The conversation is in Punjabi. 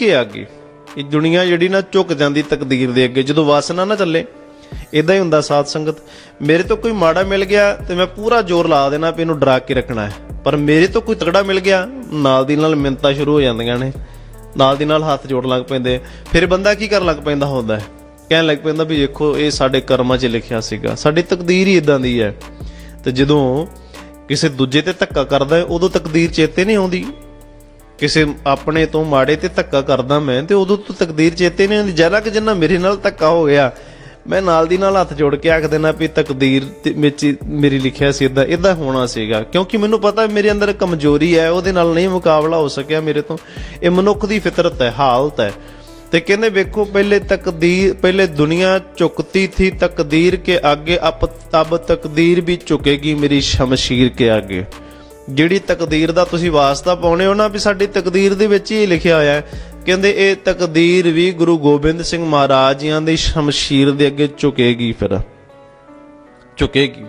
ਕੇ ਅੱਗੇ ਇਹ ਦੁਨੀਆ ਜਿਹੜੀ ਨਾ ਝੁਕ ਜਾਂਦੀ ਤਕਦੀਰ ਦੇ ਅੱਗੇ। ਜਦੋਂ ਵਾਸਨਾ ਨਾ ਚੱਲੇ ਇਦਾਂ ਹੀ ਹੁੰਦਾ ਸਾਧ ਸੰਗਤ। ਮੇਰੇ ਤੋਂ ਕੋਈ ਮਾੜਾ ਮਿਲ ਗਿਆ ਤੇ ਮੈਂ ਪੂਰਾ ਜ਼ੋਰ ਲਾ ਦੇਣਾ ਵੀ ਇਹਨੂੰ ਡਰਾ ਕੇ ਰੱਖਣਾ ਹੈ। ਪਰ ਮੇਰੇ ਤੋਂ ਕੋਈ ਤਗੜਾ ਮਿਲ ਗਿਆ, ਨਾਲ ਦੀ ਨਾਲ ਮਿੰਤਾ ਸ਼ੁਰੂ ਹੋ ਜਾਂਦੀਆਂ ਨੇ। ਨਾਲ ਦੀ ਨਾਲ ਹੱਥ ਜੋੜ ਲੱਗ ਪੈਂਦੇ। ਫਿਰ ਬੰਦਾ ਕੀ ਕਰਨ ਲੱਗ ਪੈਂਦਾ ਹੁੰਦਾ ਹੈ? ਕਹਿਣ ਲੱਗ ਪੈਂਦਾ ਵੀ ਦੇਖੋ ਇਹ ਸਾਡੇ ਕਰਮਾਂ 'ਚ ਲਿਖਿਆ ਸੀਗਾ। ਸਾਡੀ ਤਕਦੀਰ ਹੀ ਇਦਾਂ ਦੀ ਹੈ। ਤੇ ਜਦੋਂ ਕਿਸੇ ਦੂਜੇ ਤੇ ਧੱਕਾ ਕਰਦਾ ਉਦੋਂ ਤਕਦੀਰ ਚੇਤੇ ਨਹੀਂ ਆਉਂਦੀ। ਕਿਸੇ ਆਪਣੇ ਤੋਂ ਮਾੜੇ ਤੇ ਧੱਕਾ ਕਰਦਾ ਮੈਂ ਤੇ ਉਦੋਂ ਤੋਂ ਤਕਦੀਰ ਚੇਤੇ ਨਹੀਂ ਆਉਂਦੀ। ਜਰਾ ਕਿ ਜਿੰਨਾ ਮੇਰੇ ਨਾਲ ਧੱਕਾ ਹੋ ਗਿਆ, ਮੈਂ ਨਾਲ ਦੀ ਨਾਲ ਹੱਥ ਜੋੜ ਕੇ ਆਖ ਦੇਣਾ ਵੀ ਤਕਦੀਰ ਵਿੱਚ ਮੇਰੀ ਲਿਖਿਆ ਸੀ ਇਦਾਂ ਇਦਾਂ ਹੋਣਾ ਸੀਗਾ। ਕਿਉਂਕਿ ਮੈਨੂੰ ਪਤਾ ਮੇਰੇ ਅੰਦਰ ਕਮਜ਼ੋਰੀ ਹੈ, ਉਹਦੇ ਨਾਲ ਨਹੀਂ ਮੁਕਾਬਲਾ ਹੋ ਸਕਿਆ ਮੇਰੇ ਤੋਂ। ਇਹ ਮਨੁੱਖ ਦੀ ਫਿਤਰਤ ਹੈ, ਹਾਲਤ ਹੈ। ਤੇ ਕਹਿੰਦੇ ਵੇਖੋ, ਪਹਿਲੇ ਤਕਦੀਰ, ਪਹਿਲੇ ਦੁਨੀਆ ਝੁਕਤੀ ਥੀ ਤਕਦੀਰ ਕੇ ਅੱਗੇ ਅਬ ਤਬ ਤਕਦੀਰ ਵੀ ਝੁਕੇਗੀ ਮੇਰੀ ਸ਼ਮਸ਼ੀਰ ਕੇ ਅੱਗੇ। ਜਿਹੜੀ ਤਕਦੀਰ ਦਾ ਤੁਸੀਂ ਵਾਸਤਾ ਪਾਉਣੇ ਹੋ ਨਾ ਵੀ ਸਾਡੀ ਤਕਦੀਰ ਦੇ ਵਿੱਚ ਹੀ ਲਿਖਿਆ ਹੋਇਆ ਹੈ। ਕਹਿੰਦੇ ਇਹ ਤਕਦੀਰ ਵੀ ਗੁਰੂ ਗੋਬਿੰਦ ਸਿੰਘ ਮਹਾਰਾਜ ਜੀਆਂ ਦੀ ਸ਼ਮਸ਼ੀਰ ਦੇ ਅੱਗੇ ਝੁਕੇਗੀ ਫਿਰ। ਝੁਕੇਗੀ।